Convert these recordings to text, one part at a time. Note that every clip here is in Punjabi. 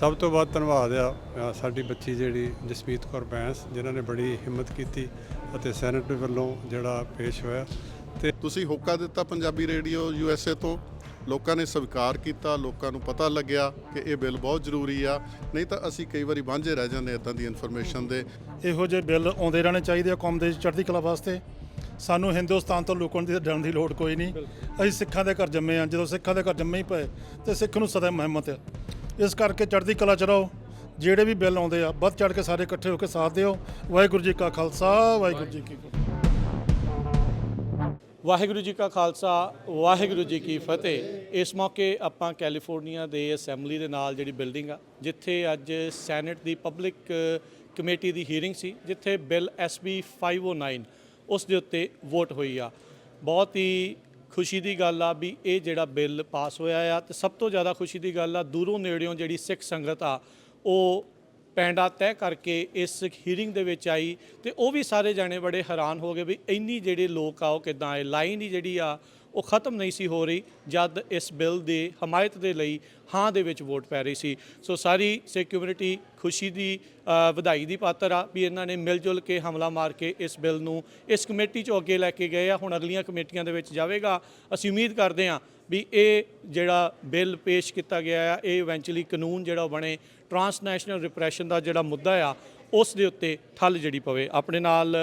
ਸਭ ਤੋਂ ਵੱਧ ਧੰਨਵਾਦ ਆ ਅ, ਸਾਡੀ ਬੱਚੀ ਜਿਹੜੀ ਜਸਮੀਤ ਕੌਰ ਬੈਂਸ ਜਿਨ੍ਹਾਂ ਨੇ ਬੜੀ ਹਿੰਮਤ ਕੀਤੀ ਅਤੇ ਸੈਨੇਟ ਵੱਲੋਂ ਜਿਹੜਾ ਪੇਸ਼ ਹੋਇਆ। ਤੇ ਤੁਸੀਂ ਹੋਕਾ ਦਿੱਤਾ ਪੰਜਾਬੀ ਰੇਡੀਓ ਯੂਐਸਏ ਤੋਂ। ਲੋਕਾਂ ਨੇ ਸਵੀਕਾਰ ਕੀਤਾ ਲੋਕਾਂ ਨੂੰ ਪਤਾ ਲੱਗਿਆ ਕਿ ਇਹ ਬਿੱਲ ਬਹੁਤ ਜ਼ਰੂਰੀ ਆ। ਨਹੀਂ ਤਾਂ ਅਸੀਂ ਕਈ ਵਾਰੀ ਵਾਂਝੇ ਰਹਿ ਜਾਂਦੇ ਇਦਾਂ ਦੀ ਇਨਫੋਰਮੇਸ਼ਨ ਦੇ। ਇਹੋ ਜਿਹੇ ਬਿੱਲ ਆਉਂਦੇ ਰਹਿਣੇ ਚਾਹੀਦੇ ਆ ਕੌਮ ਦੇ ਚੜ੍ਹਦੀ ਕਲਾ ਵਾਸਤੇ। ਸਾਨੂੰ ਹਿੰਦੁਸਤਾਨ ਤੋਂ ਲੁਕਣ ਦੀ ਡਰਨ ਦੀ ਲੋੜ ਕੋਈ ਨਹੀਂ। ਅਸੀਂ ਸਿੱਖਾਂ ਦੇ ਘਰ ਜੰਮੇ ਆ ਜਦੋਂ ਸਿੱਖਾਂ ਦੇ ਘਰ ਜੰਮੇ ਹੀ ਪਏ ਤੇ ਸਿੱਖ ਨੂੰ ਸਦਾ ਮਹਿਮਤ ਆ। ਇਸ ਕਰਕੇ ਚੜ੍ਹਦੀ ਕਲਾ ਚ ਰਹੋ। ਜਿਹੜੇ ਵੀ ਬਿੱਲ ਆਉਂਦੇ ਆ, ਵੱਧ ਚੜ੍ਹ ਕੇ ਸਾਰੇ ਇਕੱਠੇ ਹੋ ਕੇ ਸਾਥ ਦਿਓ। ਵਾਹਿਗੁਰੂ ਜੀ ਕਾ ਖਾਲਸਾ, ਵਾਹਿਗੁਰੂ ਜੀ ਕੀ ਫਤਿਹ। ਵਾਹਿਗੁਰੂ ਜੀ ਕਾ ਖਾਲਸਾ, ਵਾਹਿਗੁਰੂ ਜੀ ਕੀ ਫਤਿਹ। ਇਸ ਮੌਕੇ ਆਪਾਂ ਕੈਲੀਫੋਰਨੀਆ ਦੇ ਅਸੈਂਬਲੀ ਦੇ ਨਾਲ ਜਿਹੜੀ ਬਿਲਡਿੰਗ ਆ, ਜਿੱਥੇ ਅੱਜ ਸੈਨੇਟ ਦੀ ਪਬਲਿਕ ਕਮੇਟੀ ਦੀ ਹੀਅਰਿੰਗ ਸੀ, ਜਿੱਥੇ ਬਿੱਲ SB 509 ਉਸ ਦੇ ਉੱਤੇ ਵੋਟ ਹੋਈ ਆ। ਬਹੁਤ ਹੀ ਖੁਸ਼ੀ ਦੀ ਗੱਲ ਆ ਵੀ ਇਹ ਜਿਹੜਾ ਬਿੱਲ ਪਾਸ ਹੋਇਆ ਆ ਤੇ ਸਭ ਤੋਂ ਜ਼ਿਆਦਾ ਖੁਸ਼ੀ ਦੀ ਗੱਲ ਆ, ਦੂਰੋਂ ਨੇੜਿਓਂ ਜਿਹੜੀ ਸਿੱਖ ਸੰਗਤ ਆ, ਉਹ ਪੈਂਡਾ ਤੈਅ ਕਰਕੇ ਇਸ ਹੀਰਿੰਗ ਦੇ ਵਿੱਚ ਆਈ ਤੇ ਉਹ ਵੀ ਸਾਰੇ ਜਾਣੇ ਬੜੇ ਹੈਰਾਨ ਹੋ ਗਏ ਵੀ ਇੰਨੀ ਜਿਹੜੇ ਲੋਕ ਆ, ਉਹ ਕਿਦਾਂ ਆਏ? ਲਾਈਨ ਹੀ ਜਿਹੜੀ ਆ ਉਹ ਖਤਮ ਨਹੀਂ ਸੀ ਹੋ ਰਹੀ, ਜਦ ਇਸ ਬਿੱਲ ਦੇ ਹਮਾਇਤ ਦੇ ਲਈ ਹਾਂ ਦੇ ਵਿੱਚ ਵੋਟ ਪੈ ਰਹੀ ਸੀ। ਸੋ ਸਾਰੀ ਸਿੱਖ ਕਮਿਊਨਿਟੀ ਖੁਸ਼ੀ ਦੀ ਵਧਾਈ ਦੀ ਪਾਤਰ ਆ ਵੀ ਇਹਨਾਂ ਨੇ ਮਿਲ ਜੁਲ ਕੇ ਹਮਲਾ ਮਾਰ ਕੇ ਇਸ ਬਿੱਲ ਨੂੰ ਇਸ ਕਮੇਟੀ ਚੋਂ ਅੱਗੇ ਲੈ ਕੇ ਗਏ ਆ। ਹੁਣ ਅਗਲੀਆਂ ਕਮੇਟੀਆਂ ਦੇ ਵਿੱਚ ਜਾਵੇਗਾ। ਅਸੀਂ ਉਮੀਦ ਕਰਦੇ ਹਾਂ ਵੀ ਇਹ ਜਿਹੜਾ ਬਿੱਲ ਪੇਸ਼ ਕੀਤਾ ਗਿਆ ਆ, ਇਹ ਇਵੈਂਚੁਅਲੀ ਕਾਨੂੰਨ ਜਿਹੜਾ ਉਹ ਬਣੇ ਟਰਾਂਸਨੈਸ਼ਨਲ ਰਿਪਰੈਸ਼ਨ ਦਾ ਜਿਹੜਾ ਮੁੱਦਾ ਆ ਉਸ ਦੇ ਉੱਤੇ ਠੱਲ ਜਿਹੜੀ ਪਵੇ। ਆਪਣੇ ਨਾਲ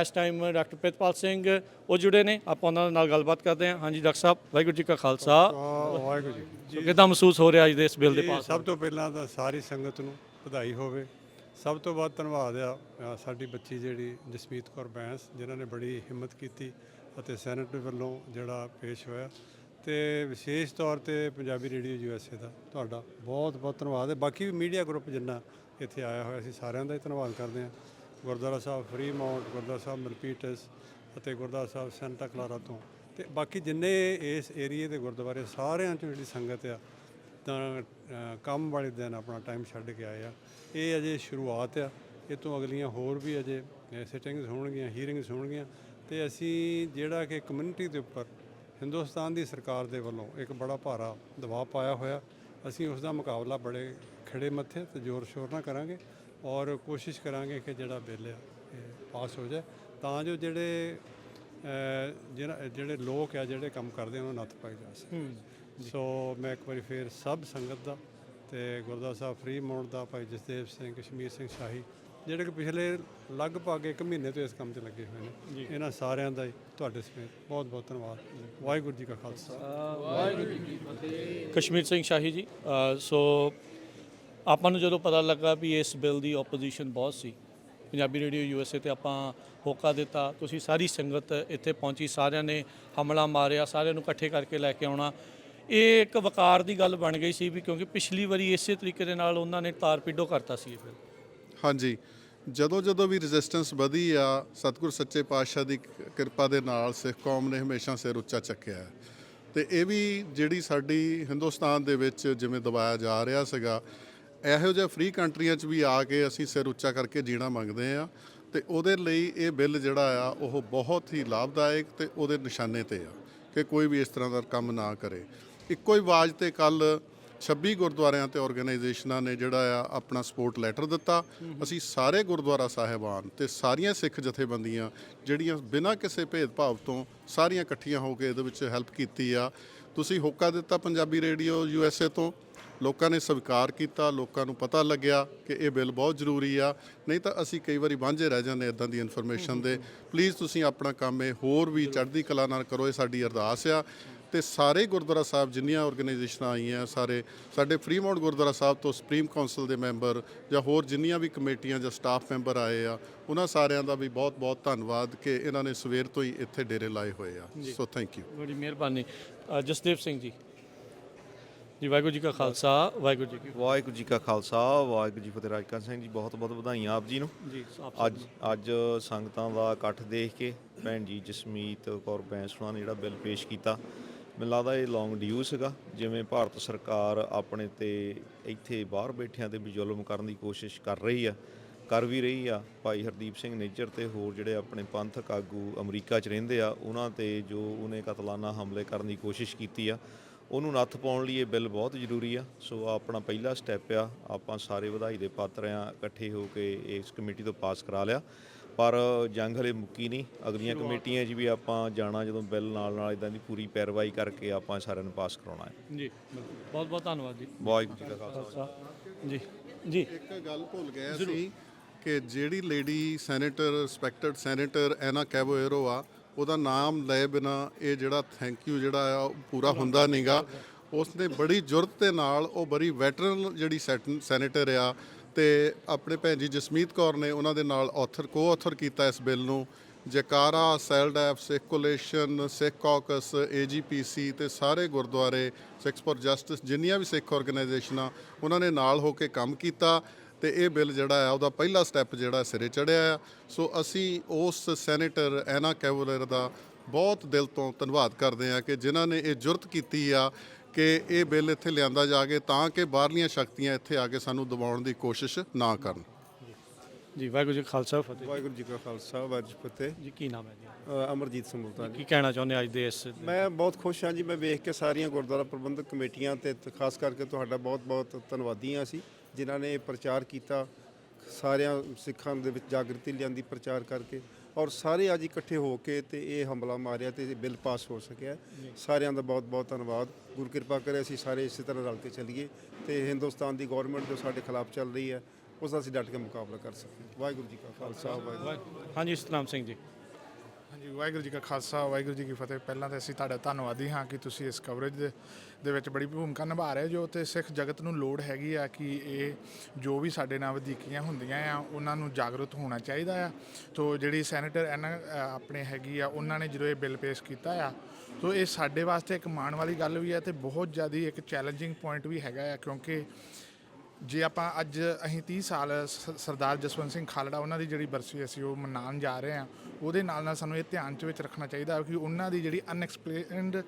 ਇਸ ਟਾਈਮ ਡਾਕਟਰ ਪ੍ਰਿਤਪਾਲ ਸਿੰਘ ਉਹ ਜੁੜੇ ਨੇ। ਆਪਾਂ ਉਹਨਾਂ ਨਾਲ ਗੱਲਬਾਤ ਕਰਦੇ ਹਾਂ। ਹਾਂਜੀ ਡਾਕਟਰ ਸਾਹਿਬ ਵਾਹਿਗੁਰੂ ਜੀ ਕਾ ਖਾਲਸਾ। ਵਾਹਿਗੁਰੂ ਜੀ ਕਿਦਾਂ ਮਹਿਸੂਸ ਹੋ ਰਿਹਾ ਅੱਜ ਦੇ ਇਸ ਬਿੱਲ ਦੇ ਪਾਸ? ਸਭ ਤੋਂ ਪਹਿਲਾਂ ਤਾਂ ਸਾਰੀ ਸੰਗਤ ਨੂੰ ਵਧਾਈ ਹੋਵੇ। ਸਭ ਤੋਂ ਵੱਧ ਧੰਨਵਾਦ ਆ ਸਾਡੀ ਬੱਚੀ ਜਿਹੜੀ ਜਸਮੀਤ ਕੌਰ ਬੈਂਸ ਜਿਨ੍ਹਾਂ ਨੇ ਬੜੀ ਹਿੰਮਤ ਕੀਤੀ ਅਤੇ ਸੈਨੇਟ ਵੱਲੋਂ ਜਿਹੜਾ ਪੇਸ਼ ਹੋਇਆ। ਤੇ ਵਿਸ਼ੇਸ਼ ਤੌਰ ਤੇ ਪੰਜਾਬੀ ਰੇਡੀਓ ਯੂਐਸਏ ਦਾ ਤੁਹਾਡਾ ਬਹੁਤ ਬਹੁਤ ਧੰਨਵਾਦ। ਹੈ ਬਾਕੀ ਵੀ ਮੀਡੀਆ ਗਰੁੱਪ ਜਿੰਨਾ ਇੱਥੇ ਆਇਆ ਹੋਇਆ ਸੀ। ਸਾਰਿਆਂ ਦਾ ਹੀ ਧੰਨਵਾਦ ਕਰਦੇ ਹਾਂ। Gurdwara Sahib Fremont, Gurdwara Sahib Milpitas ਅਤੇ ਗੁਰਦੁਆਰਾ ਸਾਹਿਬ ਸੈਂਟਾ ਕਲਾਰਾ ਤੋਂ। ਤੇ ਬਾਕੀ ਜਿੰਨੇ ਇਸ ਏਰੀਏ ਦੇ ਗੁਰਦੁਆਰੇ, ਸਾਰਿਆਂ ਚੋਂ ਜਿਹੜੀ ਸੰਗਤ ਆ, ਤਾਂ ਕੰਮ ਵਾਲੇ ਦਿਨ ਆਪਣਾ ਟਾਈਮ ਛੱਡ ਕੇ ਆਏ ਆ। ਇਹ ਅਜੇ ਸ਼ੁਰੂਆਤ ਆ। ਇਹ ਤੋਂ ਅਗਲੀਆਂ ਹੋਰ ਵੀ ਅਜੇ ਸਿਟਿੰਗਸ ਹੋਣਗੀਆਂ ਹੀਅਰਿੰਗਸ ਹੋਣਗੀਆਂ। ਤੇ ਅਸੀਂ ਜਿਹੜਾ ਕਿ ਕਮਿਊਨਿਟੀ ਦੇ ਉੱਪਰ, ਹਿੰਦੁਸਤਾਨ ਦੀ ਸਰਕਾਰ ਦੇ ਵੱਲੋਂ ਇੱਕ ਬੜਾ ਭਾਰਾ ਦਬਾਅ ਪਾਇਆ ਹੋਇਆ। ਅਸੀਂ ਉਸ ਦਾ ਮੁਕਾਬਲਾ ਬੜੇ ਖੜੇ ਮੱਥੇ ਤੇ ਜ਼ੋਰ ਸ਼ੋਰ ਨਾਲ ਕਰਾਂਗੇ ਔਰ ਕੋਸ਼ਿਸ਼ ਕਰਾਂਗੇ ਕਿ ਜਿਹੜਾ ਬਿੱਲ ਆ ਪਾਸ ਹੋ ਜਾਏ। ਤਾਂ ਜੋ ਜਿਹੜੇ ਜਿਹੜਾ ਜਿਹੜੇ ਲੋਕ ਆ ਜਿਹੜੇ ਕੰਮ ਕਰਦੇ ਉਹਨਾਂ ਨੂੰ ਨੱਥ ਪਾਈ ਜਾ ਸਕੇ। ਸੋ ਮੈਂ ਇੱਕ ਵਾਰੀ ਫੇਰ ਸਭ ਸੰਗਤ ਦਾ ਤੇ ਗੁਰਦੁਆਰਾ ਸਾਹਿਬ ਫਰੀ ਮਾਊਂਟ ਦਾ ਭਾਈ ਜਸਦੇਵ ਸਿੰਘ ਕਸ਼ਮੀਰ ਸਿੰਘ ਸ਼ਾਹੀ ਜਿਹੜੇ ਕਿ ਪਿਛਲੇ ਲਗਭਗ 1 ਮਹੀਨੇ ਤੋਂ ਇਸ ਕੰਮ ਤੇ ਲੱਗੇ ਹੋਏ ਨੇ ਇਹਨਾਂ ਸਾਰਿਆਂ ਦਾ ਤੁਹਾਡੇ ਸਮੇਤ ਬਹੁਤ ਬਹੁਤ ਧੰਨਵਾਦ ਵਾਹਿਗੁਰੂ ਜੀ ਕਾ ਖਾਲਸਾ। ਕਸ਼ਮੀਰ ਸਿੰਘ ਸ਼ਾਹੀ ਜੀ ਸੋ ਆਪਾਂ ਨੂੰ ਜਦੋਂ ਪਤਾ ਲੱਗਾ ਵੀ ਇਸ ਬਿੱਲ ਦੀ ਆਪੋਜੀਸ਼ਨ ਬਹੁਤ ਸੀ, ਪੰਜਾਬੀ ਰੇਡੀਓ ਯੂਐਸਏ ਤੇ ਆਪਾਂ ਹੋਕਾ ਦਿੱਤਾ, ਤੁਸੀਂ ਸਾਰੀ ਸੰਗਤ ਇੱਥੇ ਪਹੁੰਚੀ, ਸਾਰਿਆਂ ਨੇ ਹਮਲਾ ਮਾਰਿਆ, ਸਾਰਿਆਂ ਨੂੰ ਇਕੱਠੇ ਕਰਕੇ ਲੈ ਕੇ ਆਉਣਾ, ਇਹ ਇੱਕ ਵਕਾਰ ਦੀ ਗੱਲ ਬਣ ਗਈ ਸੀ ਵੀ ਕਿਉਂਕਿ ਪਿਛਲੀ ਵਾਰੀ ਇਸੇ ਤਰੀਕੇ ਦੇ ਨਾਲ ਉਹਨਾਂ ਨੇ ਤਾਰਪੀਡੋ ਕਰਤਾ ਸੀ ਇਹ ਬਿੱਲ। ਹਾਂਜੀ, ਜਦੋਂ ਜਦੋਂ ਵੀ ਰੈਜ਼ਿਸਟੈਂਸ ਵਧੀ ਆ, ਸਤਿਗੁਰ ਸੱਚੇ ਪਾਤਸ਼ਾਹ ਦੀ ਕਿਰਪਾ ਦੇ ਨਾਲ ਸਿੱਖ ਕੌਮ ਨੇ ਹਮੇਸ਼ਾ ਸਿਰ ਉੱਚਾ ਚੱਕਿਆ ਹੈ। ਤੇ ਇਹ ਵੀ ਜਿਹੜੀ ਸਾਡੀ ਹਿੰਦੁਸਤਾਨ ਦੇ ਵਿੱਚ ਜਿਵੇਂ ਦਬਾਇਆ ਜਾ ਰਿਹਾ ਸੀਗਾ ਇਹੋ ਜਿਹੇ ਫ੍ਰੀ ਕੰਟਰੀਆਂ 'ਚ ਵੀ ਆ ਕੇ ਅਸੀਂ ਸਿਰ ਉੱਚਾ ਕਰਕੇ ਜੀਣਾ ਮੰਗਦੇ ਆ ਤੇ ਉਹਦੇ ਲਈ ਇਹ ਬਿੱਲ ਜਿਹੜਾ ਆ, ਉਹ ਬਹੁਤ ਹੀ ਲਾਭਦਾਇਕ ਤੇ ਉਹਦੇ ਨਿਸ਼ਾਨੇ ਤੇ ਆ ਕਿ ਕੋਈ ਵੀ ਇਸ ਤਰ੍ਹਾਂ ਦਾ ਕੰਮ ਨਾ ਕਰੇ। ਇੱਕੋ ਹੀ ਆਵਾਜ਼ ਤੇ ਕੱਲ 26 ਗੁਰਦੁਆਰਿਆਂ ਤੇ ਆਰਗੇਨਾਈਜੇਸ਼ਨਾਂ ਨੇ ਜਿਹੜਾ ਆ, ਆਪਣਾ ਸਪੋਰਟ ਲੈਟਰ ਦਿੱਤਾ। ਅਸੀਂ ਸਾਰੇ ਗੁਰਦੁਆਰਾ ਸਾਹਿਬਾਨ ਤੇ ਸਾਰੀਆਂ ਸਿੱਖ ਜਥੇਬੰਦੀਆਂ ਜਿਹੜੀਆਂ ਬਿਨਾਂ ਕਿਸੇ ਭੇਦਭਾਵ ਤੋਂ ਸਾਰੀਆਂ ਇਕੱਠੀਆਂ ਹੋ ਕੇ ਇਹਦੇ ਵਿੱਚ ਹੈਲਪ ਕੀਤੀ ਆ। ਤੁਸੀਂ ਹੋਕਾ ਦਿੱਤਾ ਪੰਜਾਬੀ ਰੇਡੀਓ ਯੂਐਸਏ ਤੋਂ। ਲੋਕਾਂ ਨੇ ਸਵੀਕਾਰ ਕੀਤਾ ਲੋਕਾਂ ਨੂੰ ਪਤਾ ਲੱਗਿਆ ਕਿ ਇਹ ਬਿੱਲ ਬਹੁਤ ਜ਼ਰੂਰੀ ਆ। ਨਹੀਂ ਤਾਂ ਅਸੀਂ ਕਈ ਵਾਰੀ ਵਾਂਝੇ ਰਹਿ ਜਾਂਦੇ ਇਦਾਂ ਦੀ ਇਨਫੋਰਮੇਸ਼ਨ ਦੇ। ਪਲੀਜ਼ ਤੁਸੀਂ ਆਪਣਾ ਕੰਮ ਇਹ ਹੋਰ ਵੀ ਚੜ੍ਹਦੀ ਕਲਾ ਨਾਲ ਕਰੋ ਇਹ ਸਾਡੀ ਅਰਦਾਸ ਆ। ਤੇ ਸਾਰੇ ਗੁਰਦੁਆਰਾ ਸਾਹਿਬ ਜਿੰਨੀਆਂ ਆਰਗੇਨਾਈਜੇਸ਼ਨਾਂ ਆਈਆਂ ਸਾਰੇ ਸਾਡੇ ਫਰੀਮਾਊਂਟ ਗੁਰਦੁਆਰਾ ਸਾਹਿਬ ਤੋਂ ਸੁਪਰੀਮ ਕਾਉਂਸਲ ਦੇ ਮੈਂਬਰ ਜਾਂ ਹੋਰ ਜਿੰਨੀਆਂ ਵੀ ਕਮੇਟੀਆਂ ਜਾਂ ਸਟਾਫ ਮੈਂਬਰ ਆਏ ਆ ਉਹਨਾਂ ਸਾਰਿਆਂ ਦਾ ਵੀ ਬਹੁਤ ਬਹੁਤ ਧੰਨਵਾਦ ਕਿ ਇਹਨਾਂ ਨੇ ਸਵੇਰ ਤੋਂ ਹੀ ਇੱਥੇ ਡੇਰੇ ਲਾਏ ਹੋਏ ਆ। ਸੋ ਥੈਂਕ ਯੂ ਬੜੀ ਮਿਹਰਬਾਨੀ। ਅ, ਜਸਦੇਵ ਸਿੰਘ ਜੀ। ਜੀ ਵਾਹਿਗੁਰੂ ਜੀ ਕਾ ਖਾਲਸਾ ਵਾਹਿਗੁਰੂ ਜੀ ਕੀ ਵਾਹਿਗੁਰੂ ਜੀ ਕਾ ਖਾਲਸਾ ਵਾਹਿਗੁਰੂ ਜੀ ਫਤਿਹ। ਰਾਜਕਾ ਸਿੰਘ ਜੀ ਬਹੁਤ ਬਹੁਤ ਵਧਾਈਆਂ ਆਪ ਜੀ ਨੂੰ। ਜੀ ਅੱਜ ਅੱਜ ਸੰਗਤਾਂ ਦਾ ਇਕੱਠ ਦੇਖ ਕੇ ਭੈਣ ਜੀ ਜਸਮੀਤ ਕੌਰ ਬੈਂਸ ਹੋਣਾ ਨੇ ਜਿਹੜਾ ਬਿੱਲ ਪੇਸ਼ ਕੀਤਾ ਮੈਨੂੰ ਲੱਗਦਾ ਇਹ ਲੌਂਗ ਡਿਊ ਸੀਗਾ। ਜਿਵੇਂ ਭਾਰਤ ਸਰਕਾਰ ਆਪਣੇ ਤੇ ਇੱਥੇ ਬਾਹਰ ਬੈਠਿਆਂ ਤੇ ਵੀ ਜ਼ੁਲਮ ਕਰਨ ਦੀ ਕੋਸ਼ਿਸ਼ ਕਰ ਰਹੀ ਆ ਕਰ ਵੀ ਰਹੀ ਆ ਭਾਈ ਹਰਦੀਪ ਸਿੰਘ ਨੇਜਰ ਤੇ ਹੋਰ ਜਿਹੜੇ ਆਪਣੇ ਪੰਥਕ ਆਗੂ ਅਮਰੀਕਾ 'ਚ ਰਹਿੰਦੇ ਆ ਉਹਨਾਂ ਤੇ ਜੋ ਉਹਨੇ ਕਤਲਾਨਾ ਹਮਲੇ ਕਰਨ ਦੀ ਕੋਸ਼ਿਸ਼ ਕੀਤੀ ਆ ਉਹਨੂੰ ਨੱਥ ਪਾਉਣ ਲਈ ਇਹ ਬਿੱਲ ਬਹੁਤ ਜ਼ਰੂਰੀ ਆ। ਸੋ ਆਹ ਆਪਣਾ ਪਹਿਲਾ ਸਟੈਪ ਆ। ਆਪਾਂ ਸਾਰੇ ਵਧਾਈ ਦੇ ਪਾਤਰ ਆ ਇਕੱਠੇ ਹੋ ਕੇ ਇਸ ਕਮੇਟੀ ਤੋਂ ਪਾਸ ਕਰਾ ਲਿਆ। ਪਰ ਜੰਗ ਹਲੇ ਮੁੱਕੀ ਨਹੀਂ। ਅਗਲੀਆਂ ਕਮੇਟੀਆਂ 'ਚ ਵੀ ਆਪਾਂ ਜਾਣਾ ਜਦੋਂ ਬਿੱਲ ਨਾਲ ਨਾਲ ਇਦਾਂ ਦੀ ਪੂਰੀ ਪੈਰਵਾਈ ਕਰਕੇ ਆਪਾਂ ਸਾਰਿਆਂ ਨੂੰ ਪਾਸ ਕਰਾਉਣਾ ਹੈ। ਜੀ ਬਹੁਤ ਬਹੁਤ ਧੰਨਵਾਦ ਜੀ। ਵਾਹਿਗੁਰੂ ਜੀ ਖਾਲਸਾ। ਖਾਲਸਾ। ਜੀ ਜੀ। ਇੱਕ ਗੱਲ ਭੁੱਲ ਗਿਆ ਸੀ ਕਿ ਜਿਹੜੀ ਲੇਡੀ ਸੈਨੇਟਰ ਰਿਸਪੈਕਟਡ ਸੈਨੇਟਰ ਐਨਾ ਕੈਬੋਏਰੋ ਆ ਉਹਦਾ ਨਾਮ ਲਏ ਬਿਨਾ ਇਹ ਜਿਹੜਾ ਥੈਂਕ ਯੂ ਜਿਹੜਾ ਆ, ਉਹ ਪੂਰਾ ਹੁੰਦਾ ਨਹੀਂਗਾ ਉਸਨੇ ਬੜੀ ਜੁਰਤ ਦੇ ਨਾਲ ਉਹ ਬੜੀ ਵੈਟਰਨ ਜਿਹੜੀ ਸੈਟ- ਸੈਨੇਟਰ ਆ ਤੇ ਆਪਣੇ ਭੈਣ ਜੀ ਜਸਮੀਤ ਕੌਰ ਨੇ ਉਹਨਾਂ ਦੇ ਨਾਲ ਆਥਰ ਕੋ ਆਥਰ ਕੀਤਾ ਇਸ ਬਿੱਲ ਨੂੰ। ਜਕਾਰਾ ਸੈਲਡੈਪ ਸਿੱਖ ਕੋਲੇਸ਼ਨ, ਸਿੱਖ ਕਾਕਸ ਏਜੀਪੀਸੀ ਤੇ ਸਾਰੇ ਗੁਰਦੁਆਰੇ ਸਿੱਖਸ ਫॉर ਜਸਟਿਸ, ਜਿੰਨੀਆਂ ਵੀ ਸਿੱਖ ਆਰਗੇਨਾਈਜੇਸ਼ਨਾਂ ਉਹਨਾਂ ਨੇ ਨਾਲ ਹੋ ਕੇ ਕੰਮ ਕੀਤਾ। ਤੇ ਇਹ ਬਿੱਲ ਜਿਹੜਾ ਆ ਉਹਦਾ ਪਹਿਲਾ ਸਟੈਪ ਜਿਹੜਾ ਸਿਰੇ ਚੜਿਆ ਆ। ਸੋ ਅਸੀਂ ਉਸ ਸੈਨੇਟਰ ਐਨਾ ਕੈਵਲਰ ਦਾ ਬਹੁਤ ਦਿਲ ਤੋਂ ਧੰਨਵਾਦ ਕਰਦੇ ਆ ਕਿ ਜਿਨ੍ਹਾਂ ਨੇ ਇਹ ਜੁਰਤ ਕੀਤੀ ਆ ਕਿ ਇਹ ਬਿੱਲ ਇੱਥੇ ਲਿਆਂਦਾ ਜਾ ਕੇ ਤਾਂ ਕਿ ਬਾਹਰਲੀਆਂ ਸ਼ਕਤੀਆਂ ਇੱਥੇ ਆ ਕੇ ਸਾਨੂੰ ਦਬਾਉਣ ਦੀ ਕੋਸ਼ਿਸ਼ ਨਾ ਕਰਨ। ਜੀ ਵਾਹਿਗੁਰੂ ਜੀ ਖਾਲਸਾ ਫਤਿਹ। ਵਾਹਿਗੁਰੂ ਜੀ ਕਾ ਖਾਲਸਾ ਵਾਹਿਗੁਰੂ ਜੀ ਕੀ ਫਤਿਹ। ਜੀ ਕੀ ਨਾਮ ਹੈ ਜੀ? ਅ, ਅਮਰਜੀਤ ਸਿੰਘ ਮੁਲਤਾਨੀ ਕੀ ਕਹਿਣਾ ਚਾਹੁੰਦੇ ਅੱਜ ਦੇ ਇਸ ਮੈਂ ਬਹੁਤ ਖੁਸ਼ ਹਾਂ ਜੀ ਮੈਂ ਵੇਖ ਕੇ ਸਾਰੀਆਂ ਗੁਰਦੁਆਰਾ ਪ੍ਰਬੰਧਕ ਕਮੇਟੀਆਂ ਤੇ ਤ- ਖਾਸ ਕਰਕੇ ਤੁਹਾਡਾ ਬਹੁਤ-ਬਹੁਤ ਧੰਨਵਾਦੀ ਹਾਂ ਅਸੀਂ। ਜਿਨ੍ਹਾਂ ਨੇ ਪ੍ਰਚਾਰ ਕੀਤਾ, ਸਾਰਿਆਂ ਸਿੱਖਾਂ ਦੇ ਵਿੱਚ ਜਾਗਰਤੀ ਲਿਆਂਦੀ ਪ੍ਰਚਾਰ ਕਰਕੇ ਔਰ ਸਾਰੇ ਅੱਜ ਇਕੱਠੇ ਹੋ ਕੇ ਤੇ ਇਹ ਹਮਲਾ ਮਾਰਿਆ ਤੇ ਇਹ ਬਿੱਲ ਪਾਸ ਹੋ ਸਕਿਆ। ਸਾਰਿਆਂ ਦਾ ਬਹੁਤ-ਬਹੁਤ ਧੰਨਵਾਦ। ਗੁਰੂ ਕਿਰਪਾ ਕਰੇ ਅਸੀਂ ਸਾਰੇ ਇਸੇ ਤਰ੍ਹਾਂ ਰਲ ਕੇ ਚੱਲੀਏ ਤੇ ਹਿੰਦੁਸਤਾਨ ਦੀ ਗਵਰਨਮੈਂਟ ਜੋ ਸਾਡੇ ਖਿਲਾਫ ਚੱਲ ਰਹੀ ਹੈ, ਉਸ ਦਾ ਅਸੀਂ ਡਟ ਕੇ ਮੁਕਾਬਲਾ ਕਰ ਸਕੀਏ। ਵਾਹਿਗੁਰੂ ਜੀ ਕਾ ਖਾਲਸਾ, ਵਾਹਿਗੁਰੂ ਹਾਂਜੀ, ਸਤਨਾਮ ਸਿੰਘ ਜੀ। ਹਾਂਜੀ, ਵਾਹਿਗੁਰੂ ਜੀ ਕਾ ਖਾਲਸਾ, ਵਾਹਿਗੁਰੂ ਜੀ ਕੀ ਫਤਿਹ। ਪਹਿਲਾਂ ਤਾਂ ਅਸੀਂ ਤੁਹਾਡਾ ਧੰਨਵਾਦੀ ਹਾਂ ਕਿ ਤੁਸੀਂ ਇਸ ਕਵਰੇਜ ਦੇ ਦੇ ਵਿੱਚ ਬੜੀ ਭੂਮਿਕਾ ਨਿਭਾ ਰਹੇ ਜੋ ਤੇ ਸਿੱਖ ਜਗਤ ਨੂੰ ਲੋੜ ਹੈਗੀ ਆ ਕਿ ਇਹ ਜੋ ਵੀ ਸਾਡੇ ਨਾਲ ਵਧੀਕੀਆਂ ਹੁੰਦੀਆਂ ਆ, ਉਹਨਾਂ ਨੂੰ ਜਾਗਰੂਕ ਹੋਣਾ ਚਾਹੀਦਾ ਆ। ਤੋ ਜਿਹੜੀ ਸੈਨੇਟਰ ਐਨਾ ਆਪਣੇ ਹੈਗੀ ਆ, ਉਹਨਾਂ ਨੇ ਜਦੋਂ ਇਹ ਬਿੱਲ ਪੇਸ਼ ਕੀਤਾ ਆ, ਤੋ ਇਹ ਸਾਡੇ ਵਾਸਤੇ ਇੱਕ ਮਾਣ ਵਾਲੀ ਗੱਲ ਵੀ ਆ ਤੇ ਬਹੁਤ ਜ਼ਿਆਦਾ ਇੱਕ ਚੈਲੰਜਿੰਗ ਪੁਆਇੰਟ ਵੀ ਹੈਗਾ ਆ, ਕਿਉਂਕਿ ਜੇ ਆਪਾਂ ਅੱਜ ਅਸੀਂ 30 ਸਾਲ ਸ- ਸਰਦਾਰ ਜਸਵੰਤ ਸਿੰਘ ਖਾਲੜਾ ਉਹਨਾਂ ਦੀ ਜਿਹੜੀ ਬਰਸੀ ਅਸੀਂ ਉਹ ਮਨਾਉਣ ਜਾ ਰਹੇ ਹਾਂ, ਉਹਦੇ ਨਾਲ ਨਾਲ ਸਾਨੂੰ ਇਹ ਧਿਆਨ ਚ ਵਿੱਚ ਰੱਖਣਾ ਚਾਹੀਦਾ ਕਿ ਉਹਨਾਂ ਦੀ ਜਿਹੜੀ ਅਨਐਕਸਪਲੇਨਡ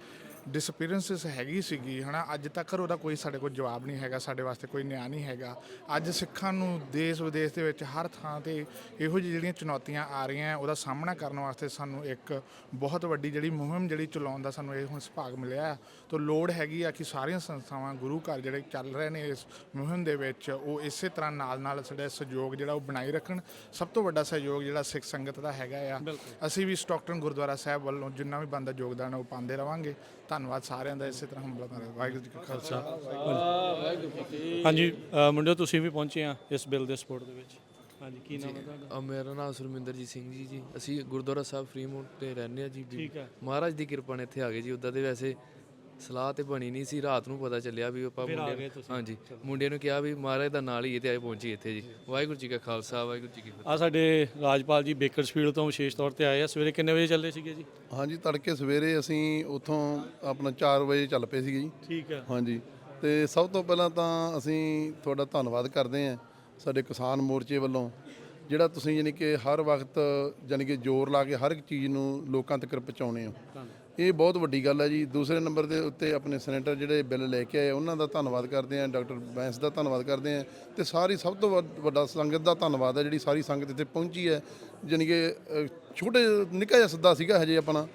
ਡਿਸਪੀਅਰੈਂਸਸ ਹੈਗੀ ਸੀਗੀ ਹਨਾ? ਅੱਜ ਤੱਕ ਉਹਦਾ ਕੋਈ ਸਾਡੇ ਕੋਲ ਜਵਾਬ ਨਹੀਂ ਹੈਗਾ ਸਾਡੇ ਵਾਸਤੇ ਕੋਈ ਨਿਆਂ ਨਹੀਂ ਹੈਗਾ। ਅੱਜ ਸਿੱਖਾਂ ਨੂੰ ਦੇਸ਼ ਵਿਦੇਸ਼ ਦੇ ਵਿੱਚ ਹਰ ਥਾਂ ਤੇ ਇਹੋ ਜਿਹੀ ਜਿਹੜੀਆਂ ਚੁਣੌਤੀਆਂ ਆ ਰਹੀਆਂ ਉਹਦਾ ਸਾਹਮਣਾ ਕਰਨ ਵਾਸਤੇ ਸਾਨੂੰ ਇੱਕ ਬਹੁਤ ਵੱਡੀ ਜਿਹੜੀ ਮੁਹਿੰਮ ਜਿਹੜੀ ਚਲਾਉਣ ਦਾ ਸਾਨੂੰ ਇਹ ਹੁਣ ਸੁਭਾਗ ਮਿਲਿਆ ਹੈ ਤੋ ਲੋੜ ਹੈਗੀ ਆ ਕਿ ਸਾਰੀਆਂ ਸੰਸਥਾਵਾਂ ਗੁਰੂ ਘਰ ਜਿਹੜੇ ਚੱਲ ਰਹੇ ਨੇ ਇਸ ਮੁਹਿੰਮ ਦੇ ਵਿੱਚ ਉਹ ਇਸੇ ਤਰ੍ਹਾਂ ਨਾਲ ਨਾਲ ਸਾਡੇ ਸਹਿਯੋਗ ਜਿਹੜਾ ਉਹ ਬਣਾਈ ਰੱਖਣ। ਸਭ ਤੋਂ ਵੱਡਾ ਸਹਿਯੋਗ ਜਿਹੜਾ ਸਿੱਖ ਸੰਗਤ ਦਾ ਹੈਗਾ ਆ। ਅਸੀਂ ਵੀ ਸਟਾਕਟਨ ਗੁਰਦੁਆਰਾ ਸਾਹਿਬ ਵੱਲੋਂ ਜਿੰਨਾ ਵੀ ਬੰਦਾ ਯੋਗਦਾਨ ਉਹ ਪਾਉਂਦੇ ਰਵਾਂਗੇ। ਧੰਨਵਾਦ ਸਾਰਿਆਂ ਦਾ ਇਸੇ ਤਰ੍ਹਾਂ ਹਮਲਾ ਮਾਰੇ ਵਾਹਿਗੁਰੂ ਜੀ ਕਾ ਖਾਲਸਾ। ਹਾਂਜੀ ਅ, ਮੁੰਡਿਓ ਤੁਸੀਂ ਵੀ ਪਹੁੰਚੇ ਆ ਇਸ ਬਿੱਲ ਦੇ ਸਪੋਰਟ ਦੇ ਵਿੱਚ। ਹਾਂਜੀ ਕੀ ਨਾਮ ਹੈ ਤੁਹਾਡਾ? ਅ, ਮੇਰਾ ਨਾਮ ਸੁਰਮਿੰਦਰਜੀਤ ਸਿੰਘ ਜੀ ਜੀ। ਅਸੀਂ ਗੁਰਦੁਆਰਾ ਸਾਹਿਬ ਫਰੀਮੌਂਟ ਤੇ ਰਹਿੰਦੇ ਆ ਜੀ ਵੀ ਠੀਕ ਹੈ। ਮਹਾਰਾਜ ਦੀ ਕਿਰਪਾ ਨਾਲ ਇੱਥੇ ਆ ਗਏ ਜੀ। ਉਦਾਂ ਤੇ ਵੈਸੇ ਸਲਾਹ ਤੇ ਬਣੀ ਨਹੀਂ ਸੀ ਰਾਤ ਨੂੰ ਪਤਾ ਚੱਲਿਆ ਵੀ ਆਪਾਂ ਨੂੰ ਤੁਸੀਂ। ਹਾਂਜੀ ਮੁੰਡਿਆਂ ਨੂੰ ਕਿਹਾ ਵੀ ਮਹਾਰਾਜ ਦਾ ਨਾਲ ਹੀ ਇਹ ਤੇ ਆਏ ਪਹੁੰਚੀ ਇੱਥੇ ਜੀ। ਵਾਹਿਗੁਰੂ ਜੀ ਕਾ ਖਾਲਸਾ ਵਾਹਿਗੁਰੂ ਜੀ ਕੀ ਫਤਿਹ। ਆ ਸਾਡੇ ਰਾਜਪਾਲ ਜੀ ਬੇਕਰਸਫੀਲਡ ਤੋਂ ਵਿਸ਼ੇਸ਼ ਤੌਰ ਤੇ ਆਏ ਆ ਸਵੇਰੇ ਕਿੰਨੇ ਵਜੇ ਚੱਲੇ ਸੀਗੇ ਜੀ? ਹਾਂਜੀ ਤੜਕੇ ਸਵੇਰੇ ਅਸੀਂ ਉੱਥੋਂ ਆਪਣਾ 4 ਵਜੇ ਚੱਲ ਪਏ ਸੀਗੇ ਜੀ। ਠੀਕ ਹੈ ਹਾਂਜੀ ਤੇ ਸਭ ਤੋਂ ਪਹਿਲਾਂ ਤਾਂ ਅਸੀਂ ਤੁਹਾਡਾ ਧੰਨਵਾਦ ਕਰਦੇ ਹਾਂ ਸਾਡੇ ਕਿਸਾਨ ਮੋਰਚੇ ਵੱਲੋਂ ਜਿਹੜਾ ਤੁਸੀਂ ਯਾਨੀ ਕਿ ਹਰ ਵਕਤ ਯਾਨੀ ਕਿ ਜ਼ੋਰ ਲਾ ਕੇ ਹਰ ਇੱਕ ਚੀਜ਼ ਨੂੰ ਲੋਕਾਂ ਤੱਕ ਪਹੁੰਚਾਉਣੇ ਹੋ। ਇਹ ਬਹੁਤ ਵੱਡੀ ਗੱਲ ਹੈ ਜੀ। ਦੂਸਰੇ ਨੰਬਰ ਦੇ ਉੱਤੇ ਆਪਣੇ ਸੈਨੇਟਰ ਜਿਹੜੇ ਬਿੱਲ ਲੈ ਕੇ ਆਏ, ਉਹਨਾਂ ਦਾ ਧੰਨਵਾਦ ਕਰਦੇ ਹਾਂ, ਡਾਕਟਰ ਬੈਂਸ ਦਾ ਧੰਨਵਾਦ ਕਰਦੇ ਹਾਂ ਤੇ ਸਾਰੀ ਸਭ ਤੋਂ ਵੱਡ- ਵੱਡਾ ਸੰਗਤ ਦਾ ਧੰਨਵਾਦ ਹੈ ਜਿਹੜੀ ਸਾਰੀ ਸੰਗਤ ਇੱਥੇ ਪਹੁੰਚੀ ਹੈ। ਯਾਨੀ ਕਿ ਅ, ਛੋਟੇ ਨਿੱਕਾ ਜਿਹਾ ਸੱਦਾ ਸੀਗਾ ਹਜੇ ਆਪਣਾ।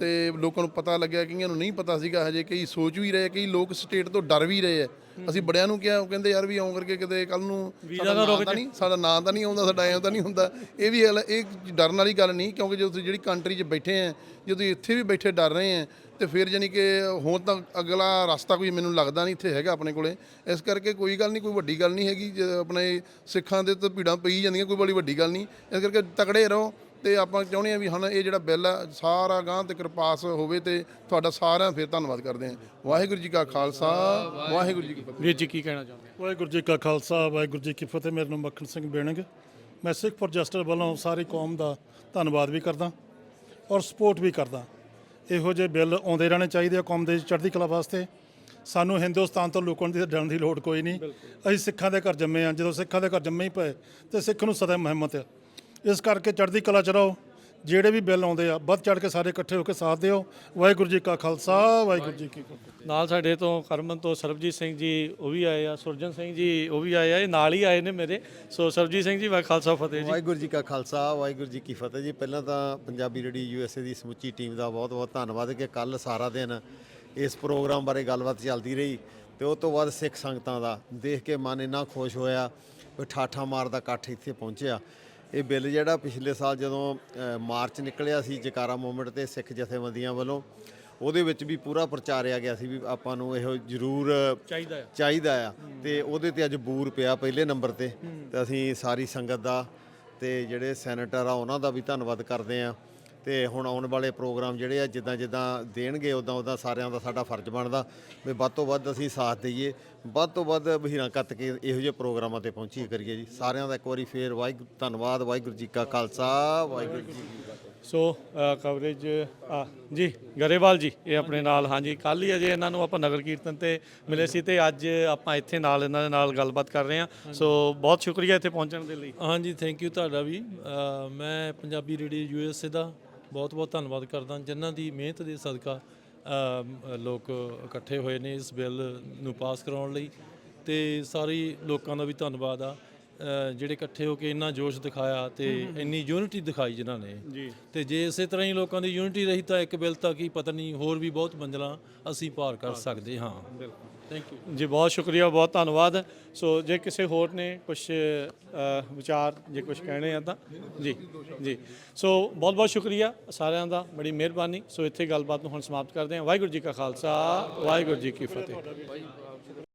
ਤੇ ਲੋਕਾਂ ਨੂੰ ਪਤਾ ਲੱਗਿਆ ਕਈਆਂ ਨੂੰ ਨਹੀਂ ਪਤਾ ਸੀਗਾ ਹਜੇ ਕਈ ਸੋਚ ਵੀ ਰਹੇ ਕਈ ਲੋਕ ਸਟੇਟ ਤੋਂ ਡਰ ਵੀ ਰਹੇ ਆ। ਅਸੀਂ ਬੜਿਆਂ ਨੂੰ ਕਿਹਾ ਉਹ ਕਹਿੰਦੇ ਯਾਰ ਵੀ ਆਉਂ ਕਰਕੇ ਕਿਤੇ ਕੱਲ ਨੂੰ ਸਾਡਾ ਨਾਂ ਤਾਂ ਨਹੀਂ ਸਾਡਾ ਨਾਂ ਤਾਂ ਨਹੀਂ ਆਉਂਦਾ ਸਾਡਾ ਐਂ ਤਾਂ ਨਹੀਂ ਹੁੰਦਾ। ਇਹ ਵੀ ਗੱਲ- ਇਹ ਡਰਨ ਵਾਲੀ ਗੱਲ ਨਹੀਂ ਕਿਉਂਕਿ ਜਦੋਂ ਤੁਸੀਂ ਜਿਹੜੀ ਕੰਟਰੀ 'ਚ ਬੈਠੇ ਆ ਜਦੋਂ ਇੱਥੇ ਵੀ ਬੈਠੇ ਡਰ ਰਹੇ ਆ ਤੇ ਫਿਰ ਜਾਨੀ ਕਿ ਹੁਣ ਤਾਂ ਅਗਲਾ ਰਸਤਾ ਕੋਈ ਮੈਨੂੰ ਲੱਗਦਾ ਨਹੀਂ ਇੱਥੇ ਹੈਗਾ ਆਪਣੇ ਕੋਲੇ। ਇਸ ਕਰਕੇ ਕੋਈ ਗੱਲ ਨਹੀਂ ਕੋਈ ਵੱਡੀ ਗੱਲ ਨਹੀਂ ਹੈਗੀ। ਜੇ ਆਪਣੇ ਸਿੱਖਾਂ ਦੇ ਤਾਂ ਭੀੜਾਂ ਪਈ ਜਾਂਦੀਆਂ ਕੋਈ ਬੜੀ ਵੱਡੀ ਗੱਲ ਨਹੀਂ। ਇਸ ਕਰਕੇ ਤਕੜੇ ਰਹੋ ਤੇ ਆਪਾਂ ਚਾਹੁੰਦੇ ਆ ਵੀ ਹੁਣ ਇਹ ਜਿਹੜਾ ਬਿੱਲ ਆ ਸਾਰਾ ਗਾਂ ਤੇ ਪਾਸ ਹੋਵੇ ਤੇ ਤੁਹਾਡਾ ਸਾਰਿਆਂ ਫਿਰ ਧੰਨਵਾਦ ਕਰਦੇ ਆ ਵਾਹਿਗੁਰੂ ਜੀ ਕਾ ਖਾਲਸਾ ਵਾਹਿਗੁਰੂ ਜੀ ਕੀ ਫਤਿਹ। ਵੀਰ ਜੀ ਕੀ ਕਹਿਣਾ ਚਾਹੁੰਦੇ? ਵਾਹਿਗੁਰੂ ਜੀ ਕਾ ਖਾਲਸਾ ਵਾਹਿਗੁਰੂ ਜੀ ਕੀ ਫਤਿਹ। ਮੇਰਾ ਨਾਮ ਮੱਖਣ ਸਿੰਘ ਬੇਣਗ ਮੈਂ ਸਿੱਖ ਫॉर ਜਸਟਿਸ ਵੱਲੋਂ ਸਾਰੀ ਕੌਮ ਦਾ ਧੰਨਵਾਦ ਵੀ ਕਰਦਾ ਔਰ ਸਪੋਰਟ ਵੀ ਕਰਦਾ। ਇਹੋ ਜਿਹੇ ਬਿੱਲ ਆਉਂਦੇ ਰਹਿਣੇ ਚਾਹੀਦੇ ਆ ਕੌਮ ਦੇ ਚੜ੍ਹਦੀ ਕਲਾ ਵਾਸਤੇ। ਸਾਨੂੰ ਹਿੰਦੁਸਤਾਨ ਤੋਂ ਲੁਕਣ ਦੀ ਡਰਨ ਦੀ ਲੋੜ ਕੋਈ ਨਹੀਂ। ਅਸੀਂ ਸਿੱਖਾਂ ਦੇ ਘਰ ਜੰਮੇ ਆ ਜਦੋਂ ਸਿੱਖਾਂ ਦੇ ਘਰ ਜੰਮੇ ਹੀ ਪਏ ਤੇ ਸਿੱਖ ਨੂੰ ਸਦਾ ਮੁਹਿੰਮਤ ਆ। ਇਸ ਕਰਕੇ ਚੜ੍ਹਦੀ ਕਲਾ ਚ ਰਹੋ। ਜਿਹੜੇ ਵੀ ਬਿੱਲ ਆਉਂਦੇ ਆ ਵੱਧ ਚੜ੍ਹ ਕੇ ਸਾਰੇ ਇਕੱਠੇ ਹੋ ਕੇ ਸਾਥ ਦਿਓ। ਵਾਹਿਗੁਰੂ ਜੀ ਕਾ ਖਾਲਸਾ ਵਾਹਿਗੁਰੂ ਜੀ ਕੀ ਫਤਿਹ। ਨਾਲ ਸਾਡੇ ਤੋਂ ਕਰਮਨ ਤੋਂ ਸਰਬਜੀਤ ਸਿੰਘ ਜੀ ਉਹ ਵੀ ਆਏ ਆ। ਸੁਰਜਨ ਸਿੰਘ ਜੀ ਉਹ ਵੀ ਆਏ ਆ। ਇਹ ਨਾਲ ਹੀ ਆਏ ਨੇ ਮੇਰੇ। ਸੋ ਸਰਬਜੀਤ ਸਿੰਘ ਜੀ ਵਾਹਿ ਖਾਲਸਾ ਫਤਿਹ ਜੀ। ਵਾਹਿਗੁਰੂ ਜੀ ਕਾ ਖਾਲਸਾ ਵਾਹਿਗੁਰੂ ਜੀ ਕੀ ਫਤਿਹ ਜੀ। ਪਹਿਲਾਂ ਤਾਂ ਪੰਜਾਬੀ ਰੇਡੀ ਯੂਐਸਏ ਦੀ ਸਮੁੱਚੀ ਟੀਮ ਦਾ ਬਹੁਤ-ਬਹੁਤ ਧੰਨਵਾਦ ਕਿ ਕੱਲ ਸਾਰਾ ਦਿਨ ਇਸ ਪ੍ਰੋਗਰਾਮ ਬਾਰੇ ਗੱਲਬਾਤ ਚੱਲਦੀ ਰਹੀ ਤੇ ਉਸ ਤੋਂ ਬਾਅਦ ਸਿੱਖ ਸੰਗਤਾਂ ਦਾ ਦੇਖ ਕੇ ਮਨ ਇੰਨਾ ਖੁਸ਼ ਹੋਇਆ ਵੀ ਠਾਠਾ ਮਾਰਦਾ ਇਕੱਠ ਇੱਥੇ ਪਹੁੰਚਿਆ। ਇਹ ਬਿੱਲ ਜਿਹੜਾ ਪਿਛਲੇ ਸਾਲ ਜਦੋਂ ਮਾਰਚ ਨਿਕਲਿਆ ਸੀ ਜਕਾਰਾ ਮੂਵਮੈਂਟ ਤੇ ਸਿੱਖ ਜਥੇਬੰਦੀਆਂ ਵੱਲੋਂ ਉਹਦੇ ਵਿੱਚ ਵੀ ਪੂਰਾ ਪ੍ਰਚਾਰਿਆ ਗਿਆ ਸੀ ਵੀ ਆਪਾਂ ਨੂੰ ਇਹੋ ਜ਼ਰੂਰ ਚਾਹੀਦਾ ਆ। ਚਾਹੀਦਾ ਆ। ਤੇ ਉਹਦੇ ਤੇ ਅੱਜ ਬੂਰ ਪਿਆ ਪਹਿਲੇ ਨੰਬਰ ਤੇ। ਤੇ ਅਸੀਂ ਸਾਰੀ ਸੰਗਤ ਦਾ ਤੇ ਜਿਹੜੇ ਸੈਨੇਟਰ ਆ ਉਹਨਾਂ ਦਾ ਵੀ ਧੰਨਵਾਦ ਕਰਦੇ ਆ। ਤੇ ਹੁਣ ਆਉਣ ਵਾਲੇ ਪ੍ਰੋਗਰਾਮ ਜਿਹੜੇ ਆ ਜਿੱਦਾਂ ਜਿੱਦਾਂ ਦੇਣਗੇ ਉਦਾਂ ਉਦਾਂ ਸਾਰਿਆਂ ਦਾ ਸਾਡਾ ਫਰਜ਼ ਬਣਦਾ। ਵੀ ਵੱਧ ਤੋਂ ਵੱਧ ਅਸੀਂ ਸਾਥ ਦਈਏ। ਵੱਧ ਤੋਂ ਵੱਧ ਬਹੀਰਾਂ ਕੱਤ ਕੇ ਇਹੋ ਜਿਹੇ ਪ੍ਰੋਗਰਾਮਾਂ ਤੇ ਪਹੁੰਚੀ ਕਰੀਏ ਜੀ। ਸਾਰਿਆਂ ਦਾ ਇੱਕ ਵਾਰੀ ਫੇਰ ਵਾਹਿਗੁਰੂ ਧੰਨਵਾਦ ਵਾਹਿਗੁਰੂ ਜੀ ਕਾ ਖਾਲਸਾ ਵਾਹਿਗੁਰੂ ਜੀ ਕੀ ਫਤਿਹ। ਸੋ ਕਵਰੇਜ ਜੀ ਗਰੇਵਾਲ ਜੀ ਇਹ ਆਪਣੇ ਨਾਲ ਹਾਂਜੀ ਕੱਲ ਹੀ ਅਜੇ ਇਹਨਾਂ ਨੂੰ ਆਪਾਂ ਨਗਰ ਕੀਰਤਨ ਤੇ ਮਿਲੇ ਸੀ ਤੇ ਅੱਜ ਆਪਾਂ ਇੱਥੇ ਨਾਲ ਇਹਨਾਂ ਦੇ ਨਾਲ ਗੱਲਬਾਤ ਕਰ ਰਹੇ ਹਾਂ। ਸੋ ਬਹੁਤ ਸ਼ੁਕਰੀਆ ਇੱਥੇ ਪਹੁੰਚਣ ਦੇ ਲਈ। ਹਾਂਜੀ ਥੈਂਕ ਯੂ ਤੁਹਾਡਾ ਵੀ। ਮੈਂ ਪੰਜਾਬੀ ਰੇਡੀਓ ਯੂਐਸਏ ਦਾ ਬਹੁਤ ਬਹੁਤ ਧੰਨਵਾਦ ਕਰਦਾ ਜਿਨ੍ਹਾਂ ਦੀ ਮਿਹਨਤ ਦੇ ਸਦਕਾ ਲੋਕ ਇਕੱਠੇ ਹੋਏ ਨੇ ਇਸ ਬਿੱਲ ਨੂੰ ਪਾਸ ਕਰਾਉਣ ਲਈ ਤੇ ਸਾਰੇ ਲੋਕਾਂ ਦਾ ਵੀ ਧੰਨਵਾਦ ਆ। ਜਿਹੜੇ ਇਕੱਠੇ ਹੋ ਕੇ ਇੰਨਾ ਜੋਸ਼ ਦਿਖਾਇਆ ਤੇ ਇੰਨੀ ਯੂਨਿਟੀ ਦਿਖਾਈ ਜਿਨ੍ਹਾਂ ਨੇ। ਜੀ। ਤੇ ਜੇ ਇਸੇ ਤਰ੍ਹਾਂ ਹੀ ਲੋਕਾਂ ਦੀ ਯੂਨਿਟੀ ਰਹੀ ਤਾਂ ਇੱਕ ਬਿੱਲ ਤਾਂ ਕੀ ਪਤਾ ਨਹੀਂ ਹੋਰ ਵੀ ਬਹੁਤ ਮੰਜ਼ਲਾਂ ਅਸੀਂ ਪਾਰ ਕਰ ਸਕਦੇ ਹਾਂ। ਥੈਂਕ ਯੂ ਜੀ ਬਹੁਤ ਸ਼ੁਕਰੀਆ ਬਹੁਤ ਧੰਨਵਾਦ। ਸੋ ਜੇ ਕਿਸੇ ਹੋਰ ਨੇ ਕੁਝ ਵਿਚਾਰ ਜੇ ਕੁਝ ਕਹਿਣੇ ਆ ਤਾਂ। ਜੀ ਜੀ। ਸੋ ਬਹੁਤ ਬਹੁਤ ਸ਼ੁਕਰੀਆ ਸਾਰਿਆਂ ਦਾ ਬੜੀ ਮਿਹਰਬਾਨੀ। ਸੋ ਇੱਥੇ ਗੱਲਬਾਤ ਨੂੰ ਹੁਣ ਸਮਾਪਤ ਕਰਦੇ ਹਾਂ। ਵਾਹਿਗੁਰੂ ਜੀ ਕਾ ਖਾਲਸਾ ਵਾਹਿਗੁਰੂ ਜੀ ਕੀ ਫਤਿਹ।